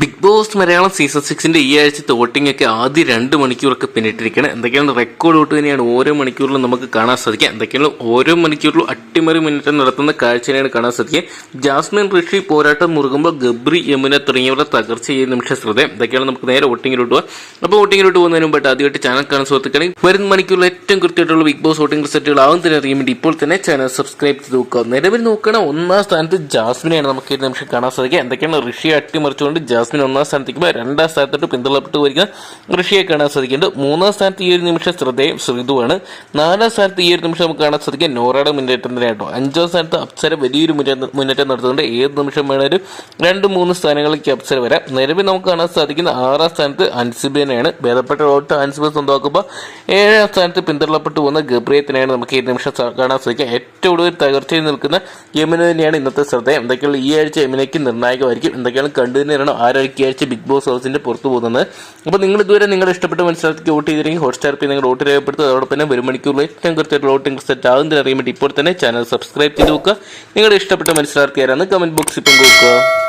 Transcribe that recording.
Big Boss Malayalam season സിക്സിന്റെ ഈ ആഴ്ചത്തെ വോട്ടിംഗ് ഒക്കെ ആദ്യ രണ്ട് മണിക്കൂറൊക്കെ പിന്നിട്ടിരിക്കണം എന്തൊക്കെയാണ് റെക്കോർഡ് വോട്ട് തന്നെയാണ് ഓരോ മണിക്കൂറിലും നമുക്ക് കാണാൻ സാധിക്കുക. എന്തൊക്കെയാണ് ഓരോ മണിക്കൂറിലും അട്ടിമറി മുന്നേറ്റം നടത്തുന്ന കാഴ്ചയാണ് കാണാൻ സാധിക്കുക. ജാസ്മിൻ ഋഷി പോരാട്ടം മുറുകുമ്പോൾ ഗബ്രി യമുന തുടങ്ങിയവരുടെ തകർച്ച ചെയ്യുന്ന നിമിഷം ശ്രദ്ധ എന്തൊക്കെയാണ് നമുക്ക് നേരെ വോട്ടിങ്ങിലോട്ട് പോകാം അപ്പോൾ വോട്ടിങ്ങിലോട്ട് പോകുന്നതിന് മുമ്പായിട്ട് ആദ്യമായിട്ട് ചാനൽ കാണാൻ സുഹൃത്തുക്കളെങ്കിൽ വരുന്ന മണിക്കൂറിൽ ഏറ്റവും കൃത്യമായിട്ടുള്ള ബിഗ് ബോസ് വോട്ടിംഗ് റിസൾട്ടുകൾ ആവും തന്നെ അറിയാൻ വേണ്ടി ഇപ്പോൾ തന്നെ ചാനൽ സബ്സ്ക്രൈബ് ചെയ്ത് നോക്കുക. നിലവിൽ നോക്കണ ഒന്നാം സ്ഥാനത്ത് ജാസ്മിനെയാണ് നമുക്ക് ഈ നിമിഷം കാണാൻ സാധിക്കുക. എന്തൊക്കെയാണ് ഋഷി അട്ടിമറിച്ചുകൊണ്ട് ജാസ്മിൻ ഒന്നാം സ്ഥാനത്തേക്കും രണ്ടാം സ്ഥാനത്തോട്ട് പിന്തള്ളപ്പെട്ട് വരിക ഋഷിയെ കാണാൻ സാധിക്കുന്നുണ്ട് മൂന്നാം സ്ഥാനത്ത് ഈ ഒരു നിമിഷം ശ്രദ്ധേയം ശ്രീതുവാണ്. നാലാം സ്ഥാനത്ത് ഈ ഒരു നിമിഷം നമുക്ക് കാണാൻ സാധിക്കുക നോറയുടെ മുന്നേറ്റം തന്നെയാട്ടോ. അഞ്ചാം സ്ഥാനത്ത് അപ്സര വലിയൊരു മുന്നേറ്റം നടത്തുന്നുണ്ട്. ഏത് നിമിഷം വേണേലും രണ്ട് മൂന്ന് സ്ഥാനങ്ങളിലേക്ക് അപ്സര വരാം. നിലവിൽ നമുക്ക് കാണാൻ സാധിക്കുന്ന ആറാം സ്ഥാനത്ത് അൻസിബിനെയാണ്. ഭേദപ്പെട്ട വോട്ട് അൻസിബ സ്വന്തമാക്കുമ്പോൾ ഏഴാം സ്ഥാനത്ത് പിന്തള്ളപ്പെട്ട് പോകുന്ന ഗബ്രിയത്തിനെയാണ് നമുക്ക് ഈ നിമിഷം കാണാൻ സാധിക്കുക. ഏറ്റവും കൂടുതൽ തകർച്ചയിൽ നിൽക്കുന്ന യമുന തന്നെയാണ് ഇന്നത്തെ ശ്രദ്ധ എന്തൊക്കെയാണ് ഈ ആഴ്ച യമുനയ്ക്ക് നിർണായകമായിരിക്കും. എന്തൊക്കെയാണ് കണ്ടു തന്നെയാണ് ആരാഴ്ച ബിഗ് ബോസ് ഹൗസിന്റെ പുറത്തു പോകുന്നത്? അപ്പോൾ നിങ്ങൾ ഇതുവരെ നിങ്ങളുടെ ഇഷ്ടപ്പെട്ട മത്സരത്തിലേക്ക് വോട്ട് ചെയ്തില്ലെങ്കിൽ ഹോട്ട്സ്റ്റാർ പേ നിങ്ങൾ വോട്ട് രേഖപ്പെടുത്തുക. അതോടൊപ്പം തന്നെ ഒരു മണിക്കൂറിൽ ഏറ്റവും കൃത്യമായിട്ടുള്ള വോട്ടിംഗ് സെറ്റ് ആകുന്നതിന് അറിയാൻ വേണ്ടി ഇപ്പോൾ തന്നെ ചാനൽ സബ്സ്ക്രൈബ് ചെയ്ത് നോക്കുക നിങ്ങളുടെ ഇഷ്ടപ്പെട്ട മത്സരാർത്ഥി ആരാണ് കമന്റ് ബോക്സിൽ പങ്കുവെക്കുക